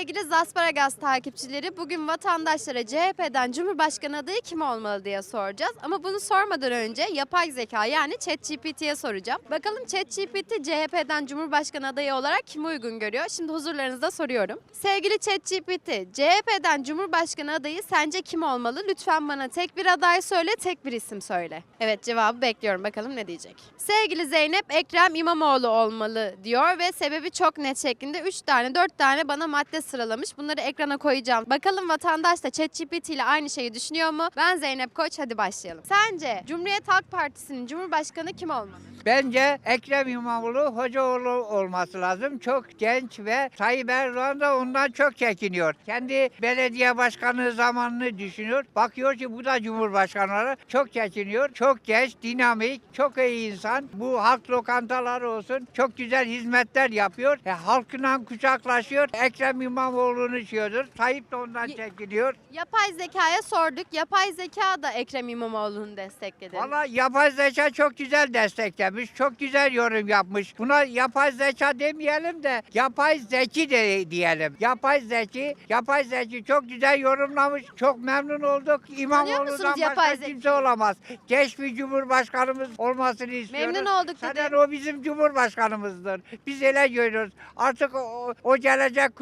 Sevgili Zasparagas takipçileri bugün vatandaşlara CHP'den Cumhurbaşkanı adayı kim olmalı diye soracağız. Ama bunu sormadan önce yapay zeka yani ChatGPT'ye soracağım. Bakalım ChatGPT CHP'den Cumhurbaşkanı adayı olarak kimi uygun görüyor? Şimdi huzurlarınızda soruyorum. Sevgili ChatGPT, CHP'den Cumhurbaşkanı adayı sence kim olmalı? Lütfen bana tek bir aday söyle, tek bir isim söyle. Evet cevabı bekliyorum. Bakalım ne diyecek. Sevgili Zeynep, Ekrem İmamoğlu olmalı diyor ve sebebi çok net şeklinde 3 tane 4 tane bana madde sıralamış. Bunları ekrana koyacağım. Bakalım vatandaş da ChatGPT ile aynı şeyi düşünüyor mu? Ben Zeynep Koç hadi başlayalım. Sence Cumhuriyet Halk Partisi'nin Cumhurbaşkanı kim olmalı? Bence Ekrem İmamoğlu Hocaoğlu olması lazım. Çok genç ve Tayyip Erdoğan da ondan çok çekiniyor. Kendi belediye başkanı zamanını düşünüyor. Bakıyor ki bu da Cumhurbaşkanları çok çekiniyor. Çok genç, dinamik, çok iyi insan. Bu halk lokantaları olsun. Çok güzel hizmetler yapıyor. E, halkla kucaklaşıyor. Ekrem İmamoğlu'nu işiyordur. Tayyip de ondan Ye- çekiniyor. Yapay zekaya sorduk. Yapay zeka da Ekrem İmamoğlu'nu destekledi. Valla yapay zeka çok güzel desteklemiş, çok güzel yorum yapmış. Buna yapay zeka demeyelim de yapay zeki de diyelim. Yapay zeki, yapay zeki çok güzel yorumlamış. Çok memnun olduk. İmamoğlu'dan musunuz yapay başka zekiyi? kimse olamaz. Genç bir cumhurbaşkanımız olmasını istiyoruz. Memnun olduk Zaten dedim. o bizim cumhurbaşkanımızdır. Biz öyle görüyoruz. Artık o, o gelecek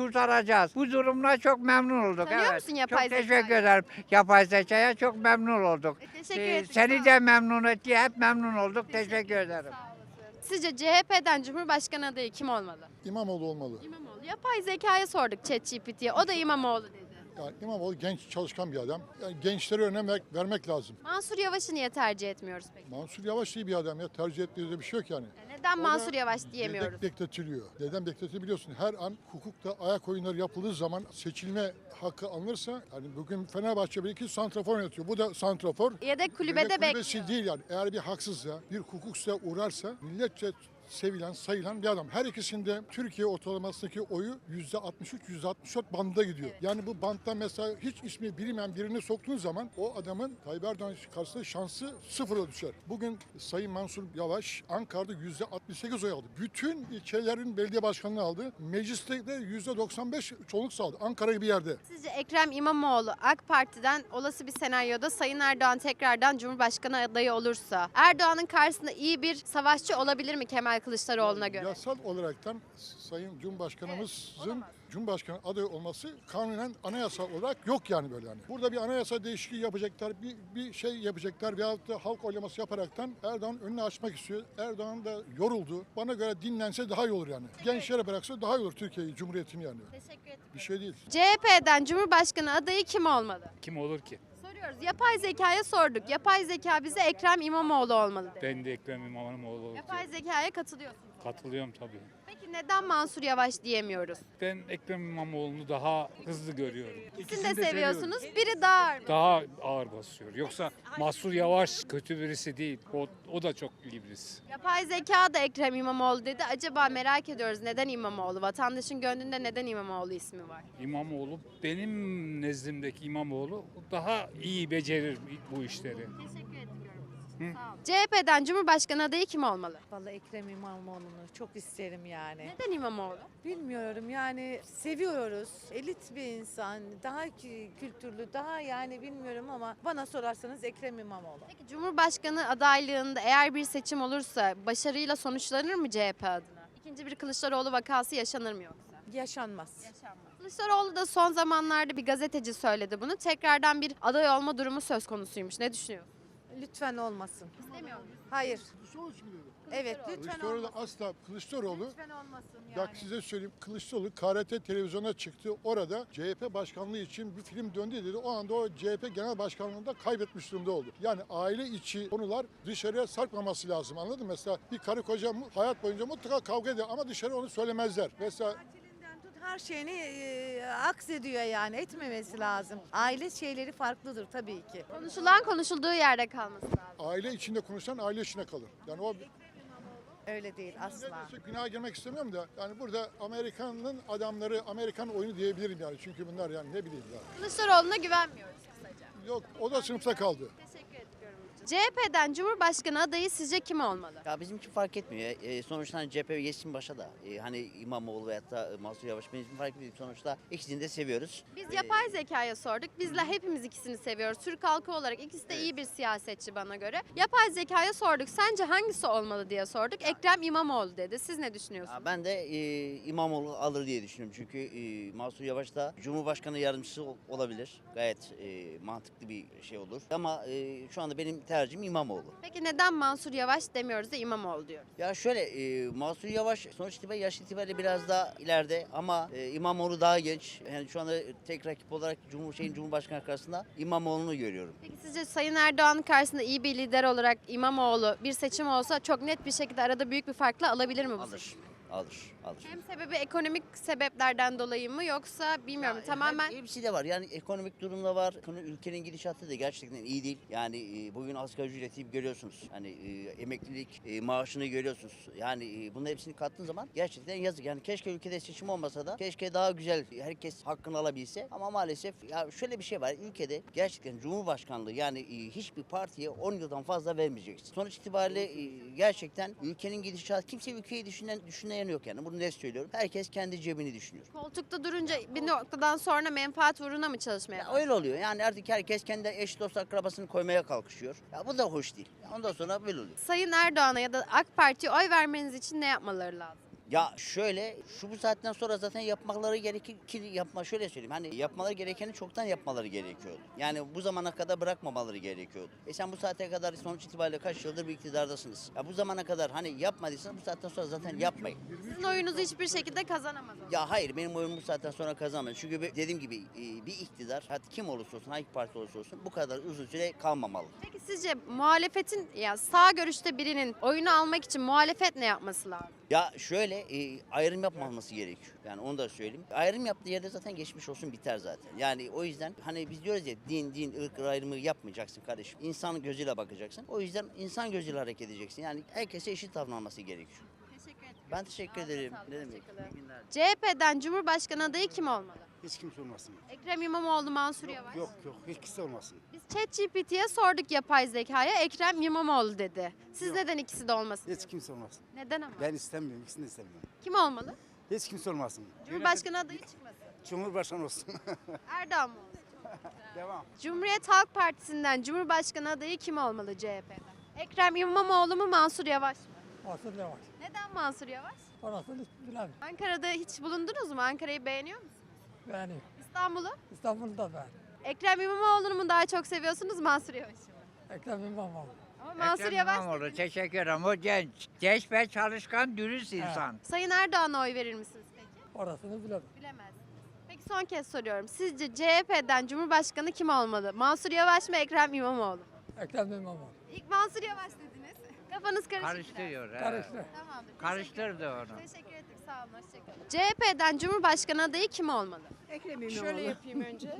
kurtaracağız. Bu durumla çok memnun olduk. Tanıyor evet. musun yapay Çok teşekkür zekayı? ederim. Yapay zekaya çok memnun olduk. E, teşekkür Ee, ederim. Seni de memnun etti. Hep memnun olduk. Teşekkür ederim. Sizce CHP'den Cumhurbaşkanı adayı kim olmalı? İmamoğlu olmalı. İmamoğlu. Yapay zekaya sorduk ChatGPT'ye. O da İmamoğlu dedi. Yani İmamoğlu genç çalışkan bir adam. Yani gençlere önem ver- vermek lazım. Mansur Yavaş'ı niye tercih etmiyoruz peki? Mansur Yavaş iyi bir adam ya. Tercih de bir şey yok yani. Neden Mansur Yavaş diyemiyoruz? Bek- bekletiliyor. Neden bekletiliyor biliyorsun? Her an hukukta ayak oyunları yapıldığı zaman seçilme hakkı alınırsa hani bugün Fenerbahçe bir iki santrafor yönetiyor. Bu da santrafor. Yedek kulübede Yedek kulübesi bekliyor. değil yani. Eğer bir haksızsa, bir hukuksuzluğa uğrarsa milletçe sevilen, sayılan bir adam. Her ikisinde Türkiye ortalamasındaki oyu %63, %64 bandında gidiyor. Yani bu bandta mesela hiç ismi bilinmeyen birini soktuğunuz zaman o adamın Tayyip Erdoğan karşısında şansı sıfıra düşer. Bugün Sayın Mansur Yavaş Ankara'da %68 oy aldı. Bütün ilçelerin belediye başkanlığı aldı. Mecliste de %95 çoğunluk sağladı. Ankara gibi bir yerde. Sizce Ekrem İmamoğlu AK Parti'den olası bir senaryoda Sayın Erdoğan tekrardan Cumhurbaşkanı adayı olursa Erdoğan'ın karşısında iyi bir savaşçı olabilir mi Kemal Kılıçdaroğlu'na göre? Yasal olaraktan Sayın Cumhurbaşkanımızın Cumhurbaşkanı adayı olması kanunen anayasal olarak yok yani böyle yani. Burada bir anayasa değişikliği yapacaklar, bir, bir şey yapacaklar veyahut da halk oylaması yaparaktan Erdoğan önünü açmak istiyor. Erdoğan da yoruldu. Bana göre dinlense daha iyi olur yani. Gençlere bıraksa daha iyi olur Türkiye'yi, Cumhuriyet'ini yani. Teşekkür ederim. Bir şey değil. CHP'den Cumhurbaşkanı adayı kim olmalı? Kim olur ki? Soruyoruz. Yapay zekaya sorduk. Yapay zeka bize Ekrem İmamoğlu olmalı dedi. Ben de Ekrem İmamoğlu Yapay zekaya katılıyorsunuz. Katılıyorum tabii. Peki neden Mansur Yavaş diyemiyoruz? Ben Ekrem İmamoğlu'nu daha hızlı görüyorum. İkisini de seviyorsunuz. Biri daha ağır. Daha ağır basıyor. Yoksa Mahsur Yavaş kötü birisi değil. O, o da çok iyi birisi. Yapay zeka da Ekrem İmamoğlu dedi. Acaba merak ediyoruz neden İmamoğlu? Vatandaşın gönlünde neden İmamoğlu ismi var? İmamoğlu benim nezdimdeki İmamoğlu daha iyi becerir bu işleri. Teşekkür ediyorum. CHP'den Cumhurbaşkanı adayı kim olmalı? Vallahi Ekrem İmamoğlu'nu çok isterim yani. Neden İmamoğlu? Bilmiyorum yani seviyoruz. Elit bir insan, daha kü- kültürlü, daha yani bilmiyorum ama bana sorarsanız Ekrem İmamoğlu. Peki Cumhurbaşkanı adaylığında eğer bir seçim olursa başarıyla sonuçlanır mı CHP adına? İkinci bir Kılıçdaroğlu vakası yaşanır mı yoksa? Yaşanmaz. Yaşanmaz. Kılıçdaroğlu da son zamanlarda bir gazeteci söyledi bunu. Tekrardan bir aday olma durumu söz konusuymuş. Ne düşünüyorsun? Lütfen olmasın. İstemiyor muyuz? Hayır. Kılıçdaroğlu için. Evet lütfen Kılıçdaroğlu olmasın. asla Kılıçdaroğlu Lütfen olmasın yani. Bak size söyleyeyim Kılıçdaroğlu KRT televizyona çıktı. Orada CHP başkanlığı için bir film döndü dedi. O anda o CHP genel başkanlığında kaybetmiş durumda oldu. Yani aile içi konular dışarıya sarkmaması lazım anladın mı? Mesela bir karı koca mu- hayat boyunca mutlaka kavga eder ama dışarı onu söylemezler. Mesela her şeyini e, aksediyor yani etmemesi lazım. Aile şeyleri farklıdır tabii ki. Konuşulan konuşulduğu yerde kalması lazım. aile içinde konuşan aile içine kalır. Yani o Öyle değil asla. Neredeyse günaha girmek istemiyorum da yani burada Amerikan'ın adamları Amerikan oyunu diyebilirim yani. Çünkü bunlar yani ne bileyim ya. Kılıçdaroğlu'na güvenmiyoruz kısaca. Yok o da sınıfta kaldı. CHP'den Cumhurbaşkanı adayı sizce kim olmalı? Ya bizim için fark etmiyor. E, sonuçta hani CHP geçsin başa da. E, hani İmamoğlu veyahut da Mansur Yavaş benim için fark etmiyor. Sonuçta ikisini de seviyoruz. Biz E, yapay zekaya sorduk. Bizler hepimiz ikisini seviyoruz. Türk halkı olarak ikisi de iyi bir siyasetçi bana göre. Yapay zekaya sorduk. Sence hangisi olmalı diye sorduk. Ekrem İmamoğlu dedi. Siz ne düşünüyorsunuz? ya ben de e, İmamoğlu alır diye düşünüyorum. Çünkü e, Mansur Yavaş da Cumhurbaşkanı yardımcısı ol- olabilir. Gayet e, mantıklı bir şey olur. Ama e, şu anda benim tercihim İmamoğlu. Peki neden Mansur Yavaş demiyoruz da İmamoğlu diyoruz? Ya şöyle e, Mansur Yavaş sonuç itibariyle yaş itibariyle biraz daha ileride ama e, İmamoğlu daha genç. Yani şu anda tek rakip olarak Cumhur şeyin Cumhurbaşkanı karşısında İmamoğlu'nu görüyorum. Peki sizce Sayın Erdoğan karşısında iyi bir lider olarak İmamoğlu bir seçim olsa çok net bir şekilde arada büyük bir farkla alabilir mi bu Alır. seçimi? Alır. Alır. Hem sebebi ekonomik sebeplerden dolayı mı yoksa bilmiyorum Ya, tamamen her- Hepsi de var. Yani ekonomik durumda var. Ekono- Ülkenin gidişatı da gerçekten iyi değil. Yani e, bugün asgari ücreti görüyorsunuz. Hani e, emeklilik e, maaşını görüyorsunuz. Yani e, bunun hepsini kattığın zaman gerçekten yazık. Yani keşke ülkede seçim olmasa da keşke daha güzel herkes hakkını alabilse. Ama maalesef ya şöyle bir şey var. Ülkede gerçekten Cumhurbaşkanlığı yani e, hiçbir partiye 10 yıldan fazla vermeyeceksin. Sonuç itibariyle e, gerçekten ülkenin gidişatı kimse ülkeyi düşünen düşünen yok yani. Bunu net söylüyorum. Herkes kendi cebini düşünüyor. koltukta durunca bir noktadan sonra menfaat uğruna mı çalışmaya Ya öyle oluyor. Yani artık herkes kendi eş dost akrabasını koymaya kalkışıyor. Ya bu da hoş değil. Ondan sonra böyle oluyor. Sayın Erdoğan'a ya da AK Parti'ye oy vermeniz için ne yapmaları lazım? Ya şöyle şu bu saatten sonra zaten yapmaları gerekir ki yapma şöyle söyleyeyim. Hani yapmaları gerekeni çoktan yapmaları gerekiyordu. Yani bu zamana kadar bırakmamaları gerekiyordu. E sen bu saate kadar sonuç itibariyle kaç yıldır bir iktidardasınız. Ya bu zamana kadar hani yapmadıysanız bu saatten sonra zaten yapmayın. Sizin oyunuzu hiçbir şekilde kazanamaz. Ya hayır benim oyum bu saatten sonra kazanmaz. Çünkü dediğim gibi e, bir iktidar hatta kim olursa olsun hangi parti olursa olsun bu kadar uzun süre kalmamalı. Peki sizce muhalefetin ya sağ görüşte birinin oyunu almak için muhalefet ne yapması lazım? Ya şöyle e, ayrım yapmaması gerekiyor. Yani onu da söyleyeyim. Ayrım yaptığı yerde zaten geçmiş olsun biter zaten. Yani o yüzden hani biz diyoruz ya din din ırk ayrımı yapmayacaksın kardeşim. İnsan gözüyle bakacaksın. O yüzden insan gözüyle hareket edeceksin. Yani herkese eşit davranması gerekiyor. Teşekkür ederim. Ben teşekkür ederim. Ne demek? hoşçakalın. İyi günler. CHP'den Cumhurbaşkanı adayı kim olmalı? Hiç kimse olmasın. Ekrem İmamoğlu, Mansur Yavaş. Yok yok hiç kimse olmasın. Biz ChatGPT'ye sorduk yapay zekaya Ekrem İmamoğlu dedi. Siz Yok. neden ikisi de olmasın? Hiç diyorsunuz? kimse olmasın. Neden ama? Ben istemiyorum ikisini de istemiyorum. Kim olmalı? Hiç kimse olmasın. Cumhurbaşkanı adayı çıkmasın. Cumhurbaşkanı olsun. Erdoğan mı olsun? Devam. Cumhuriyet Halk Partisi'nden Cumhurbaşkanı adayı kim olmalı CHP'den? Ekrem İmamoğlu mu Mansur Yavaş mı? Mansur Yavaş. Neden Mansur Yavaş? Orasını hiç bilemem. Ankara'da hiç bulundunuz mu? Ankara'yı beğeniyor musunuz? Yani İstanbul'u? İstanbul'da ben. Ekrem İmamoğlu'nu mu daha çok seviyorsunuz Mansur Yavaş'ı mı? Ekrem İmamoğlu. Ama Mansur Ekrem Yavaş İmamoğlu, dediniz. teşekkür ederim. O genç. Genç ve çalışkan, dürüst insan. Sayın Erdoğan'a oy verir misiniz peki? Orasını bilemem. Bilemezsiniz. Peki son kez soruyorum. Sizce CHP'den Cumhurbaşkanı kim olmalı? Mansur Yavaş mı Ekrem İmamoğlu? mu? Ekrem İmamoğlu. İlk Mansur Yavaş dediniz. Kafanız karışık biraz. Karıştırıyor. evet. Karıştı. Tamamdır. Karıştırdı onu. Teşekkür ederim. Sağ olun. Hoşçakalın. CHP'den Cumhurbaşkanı adayı kim olmalı? Ekrem İmamoğlu. Şöyle yapayım önce.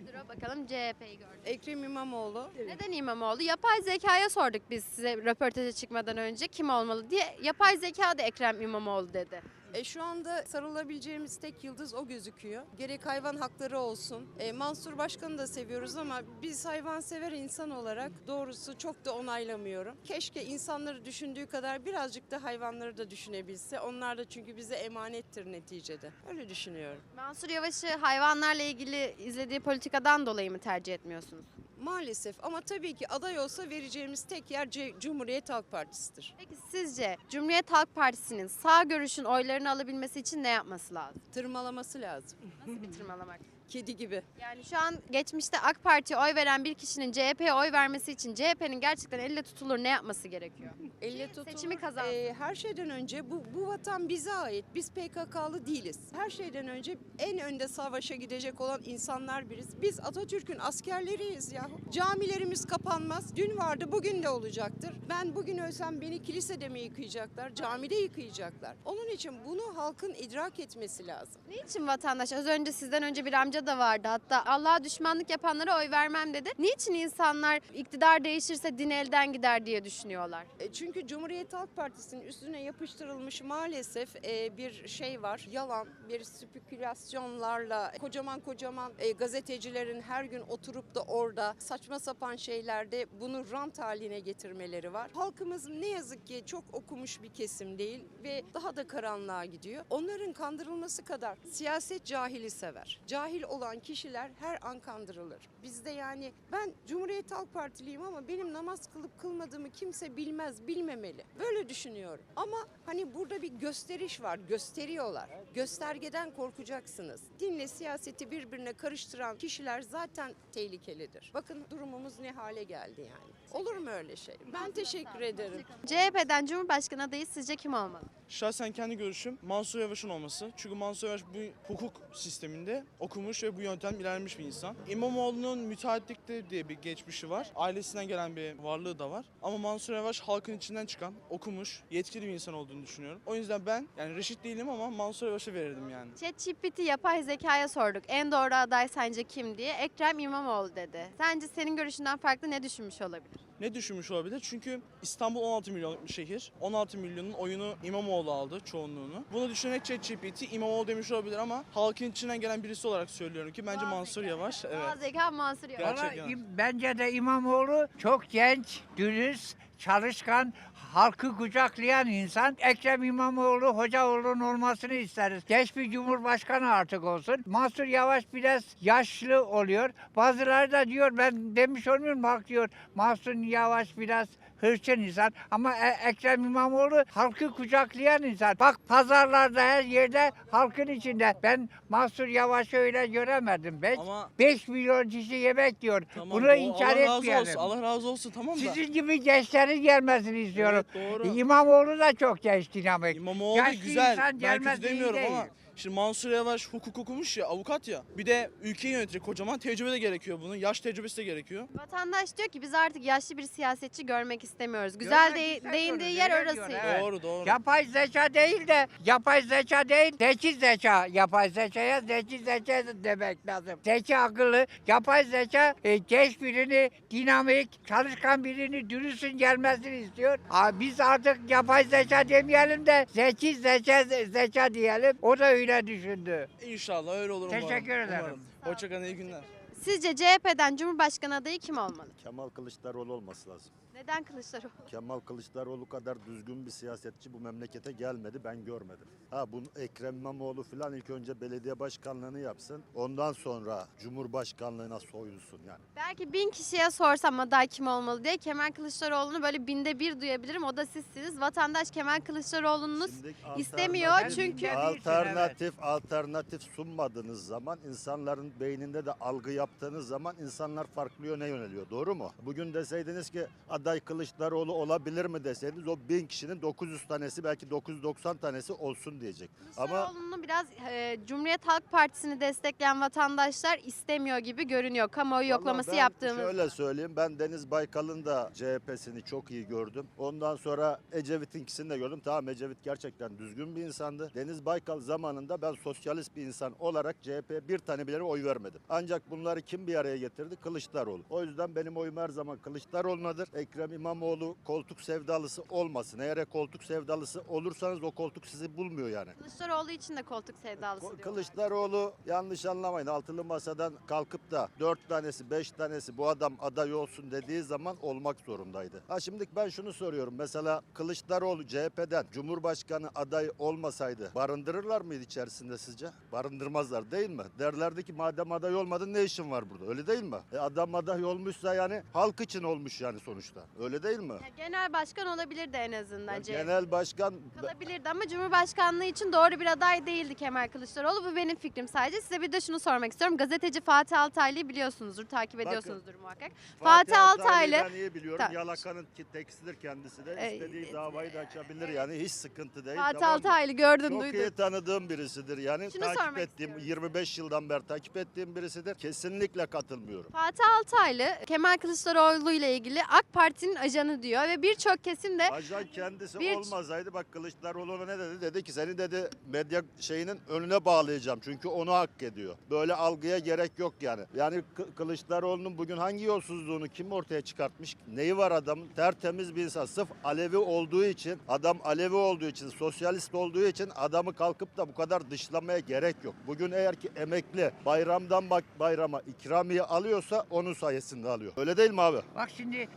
Nedir o bakalım CHP'yi gördük. Ekrem İmamoğlu. Neden İmamoğlu? Yapay zekaya sorduk biz size röportaja çıkmadan önce kim olmalı diye. Yapay zeka da Ekrem İmamoğlu dedi. E, şu anda sarılabileceğimiz tek yıldız o gözüküyor. Gerek hayvan hakları olsun. E, Mansur Başkan'ı da seviyoruz ama biz hayvansever insan olarak doğrusu çok da onaylamıyorum. Keşke insanları düşündüğü kadar birazcık da hayvanları da düşünebilse. Onlar da çünkü bize emanettir neticede. Öyle düşünüyorum. Mansur Yavaş'ı hayvanlarla ilgili izlediği politikadan dolayı mı tercih etmiyorsunuz? Maalesef ama tabii ki aday olsa vereceğimiz tek yer C- Cumhuriyet Halk Partisi'dir. Peki sizce Cumhuriyet Halk Partisi'nin sağ görüşün oylarını alabilmesi için ne yapması lazım? Tırmalaması lazım. Nasıl bir tırmalamak? Kedi gibi. Yani şu an geçmişte AK Parti'ye oy veren bir kişinin CHP'ye oy vermesi için CHP'nin gerçekten elle tutulur ne yapması gerekiyor? Elle tutulur. seçimi kazansın. Ee, her şeyden önce bu, bu vatan bize ait. Biz PKK'lı değiliz. Her şeyden önce en önde savaşa gidecek olan insanlar biriz. Biz Atatürk'ün askerleriyiz yahu. Camilerimiz kapanmaz. Dün vardı bugün de olacaktır. Ben bugün ölsem beni kilisede mi yıkayacaklar? Camide yıkayacaklar. Onun için bunu halkın idrak etmesi lazım. Niçin vatandaş az önce sizden önce bir amca da vardı hatta Allah'a düşmanlık yapanlara oy vermem dedi. Niçin insanlar iktidar değişirse din elden gider diye düşünüyorlar? E, Çünkü Cumhuriyet Halk Partisi'nin üstüne yapıştırılmış maalesef e, bir şey var. Yalan, bir spekülasyonlarla kocaman kocaman e, gazetecilerin her gün oturup da orada saçma sapan şeylerde bunu rant haline getirmeleri var. Halkımız ne yazık ki çok okumuş bir kesim değil ve daha da karanlığa gidiyor. Onların kandırılması kadar siyaset cahili sever. Cahil olan kişiler her an kandırılır. Bizde yani ben Cumhuriyet Halk Partiliyim ama benim namaz kılıp kılmadığımı kimse bilmez, bilmemeli. Böyle düşünüyorum. Ama hani burada bir gösteriş var, gösteriyorlar. Göstergeden korkacaksınız. Dinle siyaseti birbirine karıştıran kişiler zaten tehlikelidir. Bakın durumumuz ne hale geldi yani. Olur mu öyle şey? Ben teşekkür ederim. CHP'den Cumhurbaşkanı adayı sizce kim olmalı? Şahsen kendi görüşüm Mansur Yavaş'ın olması. Çünkü Mansur Yavaş bu hukuk sisteminde okumuş ve bu yöntem ilerlemiş bir insan. İmamoğlu'nun müteahhitlikte diye bir geçmişi var. Ailesinden gelen bir varlığı da var. Ama Mansur Yavaş halkın içinden çıkan, okumuş, yetkili bir insan olduğunu düşünüyorum. O yüzden ben yani reşit değilim ama Mansur Yavaş'a verirdim yani. ChatGPT yapay zekaya sorduk. En doğru aday sence kim diye. Ekrem İmamoğlu dedi. Sence senin görüşünden farklı ne düşünmüş olabilir? Ne düşünmüş olabilir? Çünkü İstanbul 16 milyonluk bir şehir. 16 milyonun oyunu İmamoğlu aldı çoğunluğunu. Bunu düşünerek ChatGPT İmamoğlu demiş olabilir ama halkın içinden gelen birisi olarak söylüyorum ki bence Doğal Mansur zeka. Yavaş. Evet. zeka Mansur Yavaş. Gerçekten. Valla im- bence de İmamoğlu çok genç, dürüst, çalışkan, halkı kucaklayan insan. Ekrem İmamoğlu Hocaoğlu'nun olmasını isteriz. Genç bir cumhurbaşkanı artık olsun. Mansur Yavaş biraz yaşlı oluyor. Bazıları da diyor ben demiş olmuyorum bak diyor Mansur Yavaş biraz hırçın insan ama E- Ekrem İmamoğlu halkı kucaklayan insan. Bak pazarlarda her yerde halkın içinde. Ben Mansur Yavaş'ı öyle göremedim. Ben Ama 5 milyon kişi yemek diyor. tamam Bunu o- inkar Allah razı etmeyelim. olsun. Allah razı olsun tamam da. Sizin gibi gençlerin gelmesini istiyorum. Evet, doğru. İmamoğlu da çok genç dinamik. İmamoğlu Yaşlı güzel. insan Ben gelmez iyi demiyorum değil. ama şimdi Mansur Yavaş hukuk okumuş ya, avukat ya. Bir de ülkeyi yönetecek kocaman tecrübe de gerekiyor bunun. Yaş tecrübesi de gerekiyor. Vatandaş diyor ki biz artık yaşlı bir siyasetçi görmek istemiyoruz. Güzel Görmek de, istemiyoruz, değindiği öyle yer diyor, orasıydı. evet. Doğru doğru. Yapay zeka değil de yapay zeka değil, zeki zeka. Yapay zekaya zeki zeka demek lazım. Zeki akıllı, yapay zeka e, genç birini, dinamik, çalışkan birini, dürüstün gelmesini istiyor. Aa, biz artık yapay zeka demeyelim de zeki zeka, zeka diyelim. O da öyle düşündü. İnşallah öyle olur umarım. Teşekkür ederim. Hoşçakalın iyi günler. Sizce CHP'den Cumhurbaşkanı adayı kim olmalı? Kemal Kılıçdaroğlu olması lazım. Neden Kılıçdaroğlu? Kemal Kılıçdaroğlu kadar düzgün bir siyasetçi bu memlekete gelmedi ben görmedim. Ha bunu Ekrem İmamoğlu falan ilk önce belediye başkanlığını yapsın. Ondan sonra cumhurbaşkanlığına soyulsun yani. Belki bin kişiye sorsam aday kim olmalı diye Kemal Kılıçdaroğlu'nu böyle binde bir duyabilirim. O da sizsiniz. Vatandaş Kemal Kılıçdaroğlu'nu Şimdi istemiyor alternatif- çünkü- alternatif alternatif sunmadığınız zaman insanların beyninde de algı yaptığınız zaman insanlar farklı yöne yöneliyor. Doğru mu? Bugün deseydiniz ki aday Kılıçdaroğlu olabilir mi deseydiniz o bin kişinin 900 tanesi belki 990 tanesi olsun diyecek. Ama Kılıçdaroğlu'nu biraz e, Cumhuriyet Halk Partisi'ni destekleyen vatandaşlar istemiyor gibi görünüyor. Kamuoyu yoklaması Vallahi ben yaptığımız. Şöyle söyleyeyim ben Deniz Baykal'ın da CHP'sini çok iyi gördüm. Ondan sonra Ecevit'inkisini de gördüm. Tamam Ecevit gerçekten düzgün bir insandı. Deniz Baykal zamanında ben sosyalist bir insan olarak CHP'ye bir tane bile oy vermedim. Ancak bunları kim bir araya getirdi? Kılıçdaroğlu. O yüzden benim oyum her zaman Kılıçdaroğlu'nadır. Ekrem İmamoğlu koltuk sevdalısı olmasın. Eğer koltuk sevdalısı olursanız o koltuk sizi bulmuyor yani. Kılıçdaroğlu için de koltuk sevdalısı Ko- diyor. Kılıçdaroğlu yanlış anlamayın altılı masadan kalkıp da dört tanesi beş tanesi bu adam aday olsun dediği zaman olmak zorundaydı. Ha şimdi ben şunu soruyorum mesela Kılıçdaroğlu CHP'den Cumhurbaşkanı adayı olmasaydı barındırırlar mıydı içerisinde sizce? Barındırmazlar değil mi? Derlerdi ki madem aday olmadın ne işin var burada öyle değil mi? E adam aday olmuşsa yani halk için olmuş yani sonuçta öyle değil mi? Ya genel başkan olabilirdi en azından. Ya genel başkan Kalabilirdi ama Cumhurbaşkanlığı için doğru bir aday değildi Kemal Kılıçdaroğlu. Bu benim fikrim sadece. Size bir de şunu sormak istiyorum. Gazeteci Fatih Altaylı'yı biliyorsunuzdur, takip Bakın, ediyorsunuzdur muhakkak. Fatih Altaylı- Ben iyi biliyorum. Tamam. Yalakanın ki tekisidir kendisi de. İstediği davayı da açabilir yani. Hiç sıkıntı değil. Fatih tamam? Altaylı gördün, Çok duydun. iyi tanıdığım birisidir yani. Şunu takip ettiğim, istiyorum. 25 yıldan beri takip ettiğim birisidir. Kesinlikle katılmıyorum. Fatih Altaylı Kemal Kılıçdaroğlu ile ilgili AK Parti'nin ajanı diyor ve birçok kesim de Ajan kendisi Bir- olmasaydı bak Kılıçdaroğlu'na ne dedi? Dedi ki seni dedi medya şeyinin önüne bağlayacağım. Çünkü onu hak ediyor. Böyle algıya gerek yok yani. Yani Kı- Kılıçdaroğlu'nun bugün hangi yolsuzluğunu kim ortaya çıkartmış? Neyi var adamın? Tertemiz bir insan. Sırf Alevi olduğu için, adam Alevi olduğu için, sosyalist olduğu için adamı kalkıp da bu kadar dışlamaya gerek yok. Bugün eğer ki emekli bayramdan bak bayrama ikramiye alıyorsa onun sayesinde alıyor. Öyle değil mi abi? Bak şimdi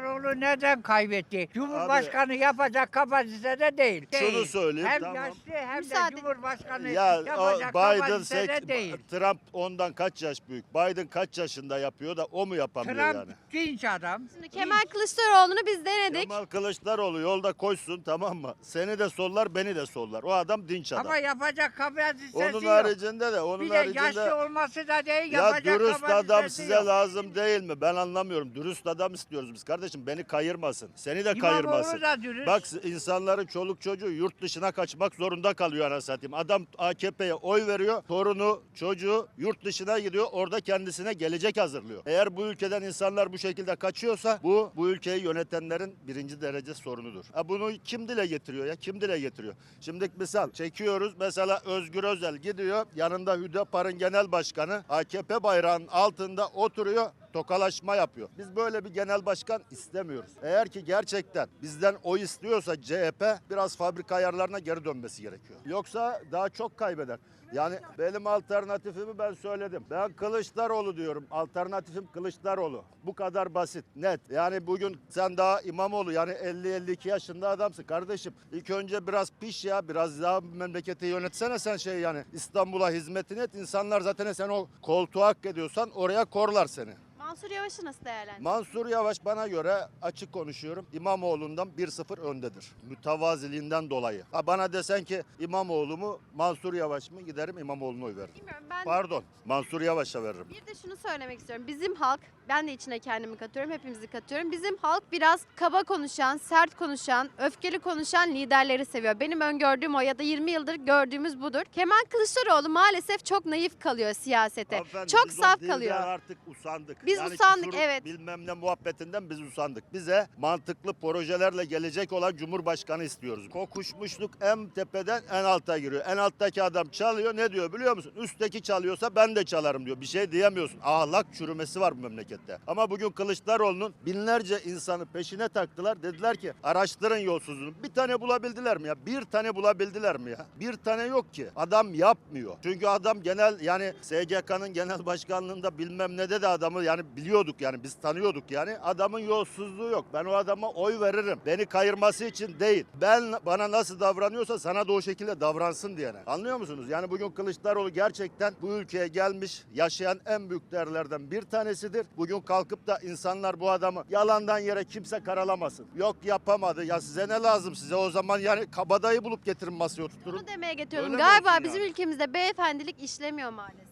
Kılıçdaroğlu neden kaybetti? Cumhurbaşkanı yapacak kapasitede değil. Şunu değil. söyleyeyim, Hem tamam. yaşlı hem Müsaade- de Cumhurbaşkanı Ya o yapacak Biden kapasitede sek- değil. Trump ondan kaç yaş büyük? Biden kaç yaşında yapıyor da o mu yapamıyor Trump yani? genç adam. Şimdi Kemal Kılıçdaroğlu'nu biz denedik. Kemal Kılıçdaroğlu yolda koşsun tamam mı? Seni de sollar beni de sollar. O adam dinç adam. Ama yapacak kapasitesi onun yok. haricinde de onun Bir de yaşlı olması da değil ya yapacak dürüst adam size yok. lazım değil mi? Ben anlamıyorum. Dürüst adam istiyoruz biz kardeşim. Beni kayırmasın. Seni de kayırmasın. Bak insanların çoluk çocuğu yurt dışına kaçmak zorunda kalıyor ana satayım. Adam AKP'ye oy veriyor. Torunu, çocuğu yurt dışına gidiyor. Orada kendisine gelecek hazırlıyor. Eğer bu ülkeden insanlar bu şekilde kaçıyorsa bu bu ülkeyi yönetenlerin birinci derece sorunudur. Ha bunu kim dile getiriyor ya? Kim dile getiriyor? Şimdi misal çekiyoruz. Mesela Özgür Özel gidiyor. Yanında Hüdapar'ın genel başkanı AKP bayrağının altında oturuyor tokalaşma yapıyor. Biz böyle bir genel başkan istemiyoruz. Eğer ki gerçekten bizden oy istiyorsa CHP biraz fabrika ayarlarına geri dönmesi gerekiyor. Yoksa daha çok kaybeder. Yani benim alternatifimi ben söyledim. Ben Kılıçdaroğlu diyorum. Alternatifim Kılıçdaroğlu. Bu kadar basit, net. Yani bugün sen daha İmamoğlu yani 50-52 yaşında adamsın kardeşim. İlk önce biraz piş ya, biraz daha memleketi yönetsene sen şey yani. İstanbul'a hizmetini et. İnsanlar zaten sen o koltuğu hak ediyorsan oraya korlar seni. Mansur Yavaş'ı nasıl değerlendiriyorsun? Mansur Yavaş bana göre açık konuşuyorum İmamoğlu'ndan 1-0 öndedir. Mütevaziliğinden dolayı. Ha bana desen ki İmamoğlu mu Mansur Yavaş mı giderim İmamoğlu'na oy veririm. Bilmiyorum ben Pardon Mansur Yavaş'a veririm. Bir de şunu söylemek istiyorum. Bizim halk, ben de içine kendimi katıyorum, hepimizi katıyorum. Bizim halk biraz kaba konuşan, sert konuşan, öfkeli konuşan liderleri seviyor. Benim öngördüğüm o ya da 20 yıldır gördüğümüz budur. Kemal Kılıçdaroğlu maalesef çok naif kalıyor siyasete. Hanımefendi, çok biz o saf dilden kalıyor. artık usandık. Biz usandık, küfür, evet. Bilmem ne muhabbetinden biz usandık. Bize mantıklı projelerle gelecek olan Cumhurbaşkanı istiyoruz. Kokuşmuşluk en tepeden en alta giriyor. En alttaki adam çalıyor ne diyor biliyor musun? Üstteki çalıyorsa ben de çalarım diyor. Bir şey diyemiyorsun. Ahlak çürümesi var bu memlekette. Ama bugün Kılıçdaroğlu'nun binlerce insanı peşine taktılar. Dediler ki araştırın yolsuzluğunu. Bir tane bulabildiler mi ya? Bir tane bulabildiler mi ya? Bir tane yok ki. Adam yapmıyor. Çünkü adam genel yani SGK'nın genel başkanlığında bilmem ne de adamı yani biliyorduk yani biz tanıyorduk yani. Adamın yolsuzluğu yok. Ben o adama oy veririm. Beni kayırması için değil. Ben bana nasıl davranıyorsa sana da o şekilde davransın diyene. Anlıyor musunuz? Yani bugün Kılıçdaroğlu gerçekten bu ülkeye gelmiş yaşayan en büyük değerlerden bir tanesidir. Bugün kalkıp da insanlar bu adamı yalandan yere kimse karalamasın. Yok yapamadı. Ya size ne lazım size o zaman yani kabadayı bulup getirin masaya oturtturun. Bunu demeye getiriyorum. Öyle Galiba bizim yani? ülkemizde beyefendilik işlemiyor maalesef.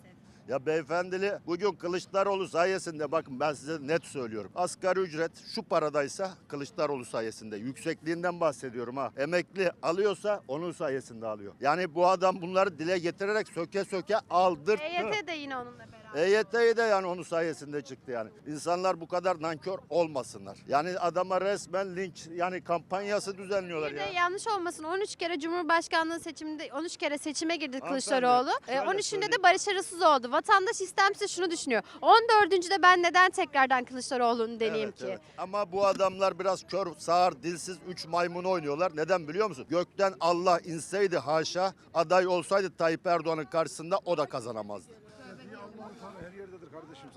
Ya beyefendili bugün Kılıçdaroğlu sayesinde bakın ben size net söylüyorum. Asgari ücret şu paradaysa Kılıçdaroğlu sayesinde. Yüksekliğinden bahsediyorum ha. Emekli alıyorsa onun sayesinde alıyor. Yani bu adam bunları dile getirerek söke söke aldırttı. EYT de yine onunla beraber. EYT'yi de yani onun sayesinde çıktı yani. İnsanlar bu kadar nankör olmasınlar. Yani adama resmen linç yani kampanyası düzenliyorlar Bir de ya. yanlış olmasın 13 kere Cumhurbaşkanlığı seçiminde 13 kere seçime girdi Hanımefendi, Kılıçdaroğlu. Şöyle 13'ünde söyleyeyim. de başarısız oldu. Vatandaş istemse şunu düşünüyor. 14'üncüde ben neden tekrardan Kılıçdaroğlu'nu deneyeyim Evet, ki? evet. Ama bu adamlar biraz kör, sağır, dilsiz, üç maymunu oynuyorlar. Neden biliyor musun? Gökten Allah inseydi haşa, aday olsaydı Tayyip Erdoğan'ın karşısında o da kazanamazdı. por favor.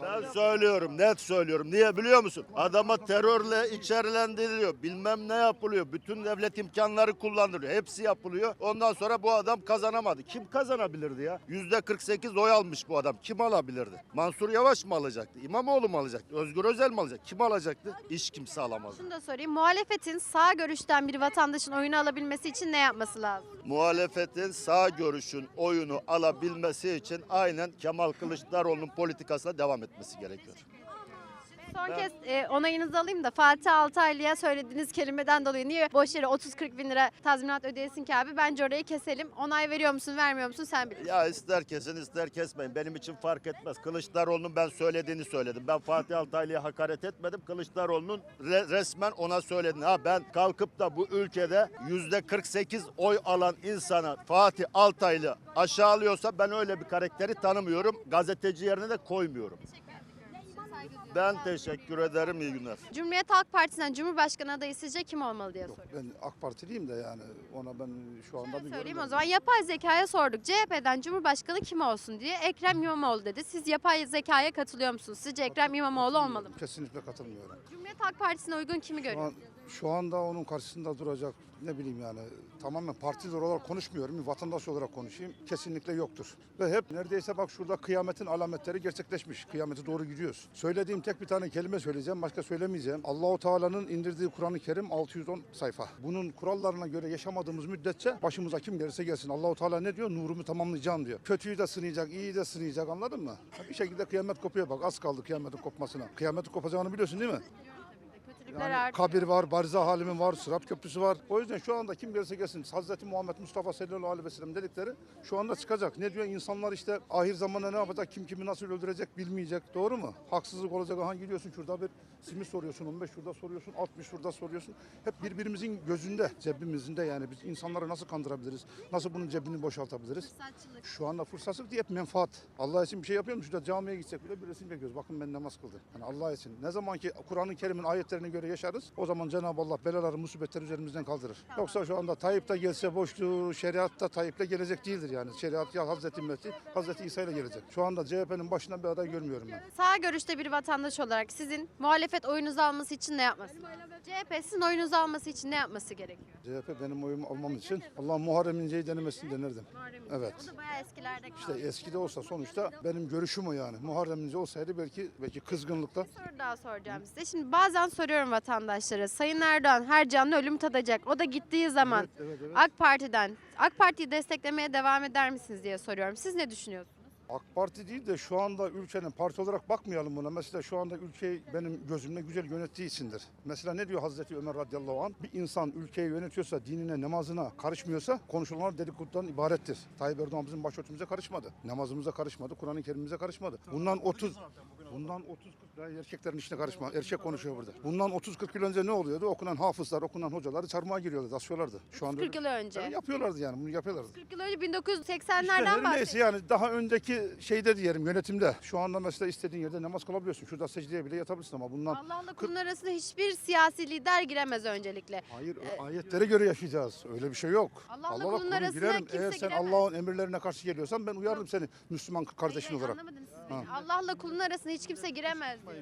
Ben söylüyorum, net söylüyorum. Niye biliyor musun? Adama terörle içerilendiriliyor. Bilmem ne yapılıyor. Bütün devlet imkanları kullanılıyor. Hepsi yapılıyor. Ondan sonra bu adam kazanamadı. Kim kazanabilirdi ya? Yüzde 48 oy almış bu adam. Kim alabilirdi? Mansur Yavaş mı alacaktı? İmamoğlu mu alacaktı? Özgür Özel mi alacaktı? Kim alacaktı? Hiç kimse alamazdı. Şunu da sorayım. Muhalefetin sağ görüşten bir vatandaşın oyunu alabilmesi için ne yapması lazım? Muhalefetin sağ görüşün oyunu alabilmesi için aynen Kemal Kılıçdaroğlu'nun politikasına devam etmesi gerekiyor. Son kez e, onayınızı alayım da Fatih Altaylı'ya söylediğiniz kelimeden dolayı niye boş yere 30-40 bin lira tazminat ödeyesin ki abi? Bence orayı keselim. Onay veriyor musun vermiyor musun sen bilirsin. Ya ister kesin ister kesmeyin. Benim için fark etmez. Kılıçdaroğlu'nun ben söylediğini söyledim. Ben Fatih Altaylı'ya hakaret etmedim. Kılıçdaroğlu'nun re- resmen ona söyledim. Ha ben kalkıp da bu ülkede yüzde 48 oy alan insana Fatih Altaylı aşağılıyorsa ben öyle bir karakteri tanımıyorum. Gazeteci yerine de koymuyorum. Ben teşekkür ederim. İyi günler. Cumhuriyet Halk Partisi'nden Cumhurbaşkanı adayı sizce kim olmalı diye soruyorum. Ben AK Partiliyim de yani ona ben şu anda bir Söyleyeyim o zaman yapay zekaya sorduk. CHP'den Cumhurbaşkanı kim olsun diye Ekrem İmamoğlu dedi. Siz yapay zekaya katılıyor musunuz? Sizce Ekrem İmamoğlu olmalı mı? Kesinlikle katılmıyorum. Cumhuriyet Halk Partisi'ne uygun kimi Şu, an, görüyorsunuz? şu anda onun karşısında duracak ne bileyim yani tamamen partili olarak konuşmuyorum. Bir vatandaş olarak konuşayım. Kesinlikle yoktur. Ve hep neredeyse bak şurada kıyametin alametleri gerçekleşmiş. Kıyamete doğru gidiyoruz. Söylediğim tek bir tane kelime söyleyeceğim. Başka söylemeyeceğim. Allahu Teala'nın indirdiği Kur'an-ı Kerim 610 sayfa. Bunun kurallarına göre yaşamadığımız müddetçe başımıza kim gelirse gelsin. Allahu Teala ne diyor? Nurumu tamamlayacağım diyor. Kötüyü de sınayacak, iyiyi de sınayacak anladın mı? Bir şekilde kıyamet kopuyor bak. Az kaldı kıyametin kopmasına. Kıyametin kopacağını biliyorsun değil mi? Kötülükler Yani artıyor. kabir var, barzah halimin var, sırat köprüsü var. O yüzden şu anda kim gelirse gelsin Hazreti Muhammed Mustafa sallallahu aleyhi ve sellem dedikleri şu anda çıkacak. Ne diyor insanlar işte ahir zamanda ne yapacak, kim kimi nasıl öldürecek bilmeyecek. Doğru mu? Haksızlık olacak. Aha gidiyorsun şurada bir simit soruyorsun, 15 şurada soruyorsun, 60 şurada soruyorsun. Hep birbirimizin gözünde, cebimizin de yani biz insanları nasıl kandırabiliriz? Nasıl bunun cebini boşaltabiliriz? Fırsatçılık. Şu anda fırsatçılık değil hep menfaat. Allah için bir şey yapıyor mu? Şurada camiye gitsek bile bir resim çekiyoruz. Bakın ben namaz kıldım. Yani Allah için. Ne zaman ki Kur'an-ı Kerim'in ayetlerine göre yaşarız o zaman Cenab-ı Allah belaları, musibetleri üzerimizden kaldırır. Yoksa şu anda Tayyip de gelse boşluğu, şeriat da Tayyip'le gelecek değildir yani. Şeriat ya Hazreti Mehdi, Hazreti İsa ile gelecek. Şu anda CHP'nin başına bir aday görmüyorum ben. Sağ görüşte bir vatandaş olarak sizin muhalefet oyunuzu alması için ne yapması? CHP sizin oyunuzu alması için ne yapması gerekiyor? CHP benim oyumu almam için Allah Muharrem İnce'yi denemesini denerdim. Evet. O da bayağı eskilerde kaldı. İşte eskide olsa sonuçta benim görüşüm o yani. Muharrem İnce olsaydı belki belki kızgınlıkla Bir soru daha soracağım size. Şimdi bazen soruyorum vatandaşlara. Sayın Erdoğan her canlı ölüm tadacak. O da gittiği zaman Evet, evet, evet. AK Parti'den AK Parti'yi desteklemeye devam eder misiniz diye soruyorum. Siz ne düşünüyorsunuz? AK Parti değil de şu anda ülkenin parti olarak bakmayalım buna. Mesela şu anda ülkeyi benim gözümle güzel yönettiği içindir. Mesela ne diyor Hazreti Ömer radıyallahu anh? Bir insan ülkeyi yönetiyorsa, dinine, namazına karışmıyorsa konuşulanlar dedikodudan ibarettir. Tayyip Erdoğan bizim başörtümüze karışmadı. Namazımıza karışmadı, Kur'an-ı Kerim'imize karışmadı. Bundan 30 Bundan 30 40 daha erkeklerin işine karışma. Erkek konuşuyor burada. Bundan 30 40 yıl önce ne oluyordu? Okunan hafızlar, okunan hocaları çarmıha giriyorlardı, asıyorlardı. Şu anda 40 yıl önce. Yani yapıyorlardı yani bunu yapıyorlardı. 40 yıl önce İşte 1980'lerden her neyse bahsediyoruz. yani daha önceki şeyde diyelim yönetimde. Şu anda mesela istediğin yerde namaz kılabiliyorsun. Şurada secdeye bile yatabilirsin ama bundan Allah'la kulun arasında hiçbir siyasi lider giremez öncelikle. hayır ayetlere göre yaşayacağız. Öyle bir şey yok. Allah'la kulun kulu arasına girerim. kimse Eğer sen giremez. Allah'ın emirlerine karşı geliyorsan ben uyarırım seni Müslüman kardeşin Hayır, olarak. Anlamadınız Allah'la kulun arasına hiç kimse giremez diyor.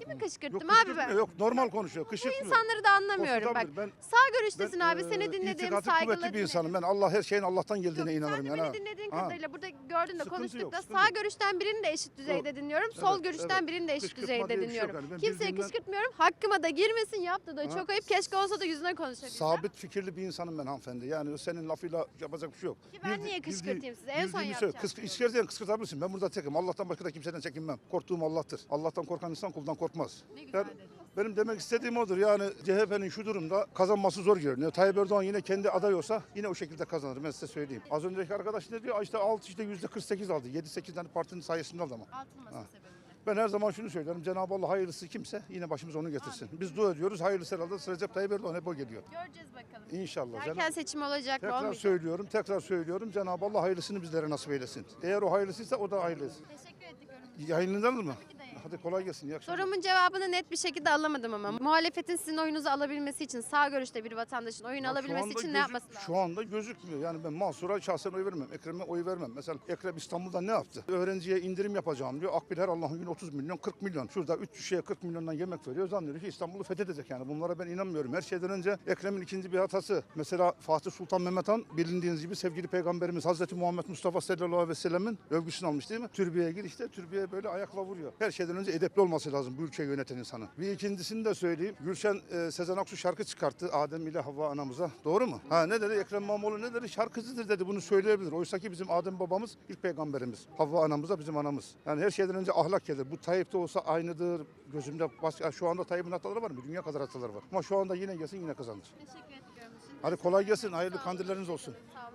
Kimi Yok, kışkırttım abi kışkırtmıyor, ben? Yok normal konuşuyor. Bu Kışırtmıyor. insanları da anlamıyorum bak. Ben, Sağ görüştesin abi. e, Seni dinlediğim itikatı saygılı kuvvetli bir insanım. Ben Allah her şeyin Allah'tan geldiğine inanırım. Sen de yani. beni dinlediğin Ha. kadarıyla burada gördün de Sıkıntı konuştuk yok, da sıkıntı sağ yok. görüşten birini de eşit düzeyde Yok. dinliyorum. Sol Evet, görüşten evet. birini de eşit Kışkırtma düzeyde diye bir şey yok dinliyorum. yani. Ben Kimseyi bildiğimden- kışkırtmıyorum. Hakkıma da girmesin yaptı da Ha. çok ayıp. Keşke olsa da yüzüne konuşabilsem. Sabit fikirli bir insanım ben hanımefendi. Yani senin lafıyla yapacak bir şey yok. Ki ben Bildi- niye kışkırtayım sizi? En son bildiğimi söyle. yapacağım. Kısk istersen kıskırtabilirsin. Ben burada tekim. Allah'tan başka da kimseden çekinmem. Korktuğum Allah'tır. Allah'tan korkan insan kuldan korkmaz. Ne güzel Yani dedin. benim demek istediğim odur. Yani CHP'nin şu durumda kazanması zor görünüyor. Tayyip Erdoğan yine kendi aday olsa yine o şekilde kazanır. Ben size söyleyeyim. Az önceki arkadaş ne diyor? İşte 6 işte yüzde 48 aldı. 7-8 tane partinin sayesinde aldı ama. Ha. sebebiyle. Ben her zaman şunu söylüyorum. Cenab-ı Allah hayırlısı kimse yine başımıza onu getirsin. Biz dua ediyoruz. Hayırlısı herhalde Recep Tayyip Erdoğan hep o geliyor. Göreceğiz bakalım. İnşallah. Erken Cenab- seçim olacak mı Tekrar söylüyorum, tekrar söylüyorum. Cenab-ı Allah hayırlısını bizlere nasip eylesin. Eğer o hayırlısıysa o da hayırlısı. Teşekkür ettik. Yayınlanır mı? ki de yayınlanır. Hadi kolay gelsin. İyi akşamlar. Sorumun cevabını net bir şekilde alamadım ama. Muhalefetin sizin oyunuzu alabilmesi için sağ görüşte bir vatandaşın oyunu Ya şu alabilmesi anda için ne gözük- yapması lazım? Şu anda gözükmüyor. Yani ben Mansur'a şahsen oy vermem. Ekrem'e oy vermem. Mesela Ekrem İstanbul'da ne yaptı? Öğrenciye indirim yapacağım diyor. Akbil her Allah'ın günü 30 milyon, 40 milyon. Şurada 3 kişiye 40 milyondan yemek veriyor. Zannediyor ki İstanbul'u fethedecek yani. Bunlara ben inanmıyorum. Her şeyden önce Ekrem'in ikinci bir hatası. Mesela Fatih Sultan Mehmet Han bilindiğiniz gibi sevgili peygamberimiz Hazreti Muhammed Mustafa sallallahu aleyhi ve sellemin övgüsünü almış değil mi? Türbeye gir işte türbeye böyle ayakla vuruyor. Her şeyden önce edepli olması lazım bu ülkeyi yöneten insanın. Bir ikincisini de söyleyeyim. Gülşen e, Sezen Aksu şarkı çıkarttı Adem ile Havva anamıza. Doğru mu? Ha ne dedi? Ekrem İmamoğlu ne dedi? Şarkıcıdır dedi. Bunu söyleyebilir. Oysa ki bizim Adem babamız ilk peygamberimiz. Havva anamız da bizim anamız. Yani her şeyden önce ahlak gelir. Bu Tayyip'te olsa aynıdır. Gözümde başka şu anda Tayyip'in hataları var mı? Dünya kadar hataları var. Ama şu anda yine gelsin yine kazanır. Teşekkür ediyorum. Hadi kolay gelsin. Hayırlı kandilleriniz olsun. Sağ olun.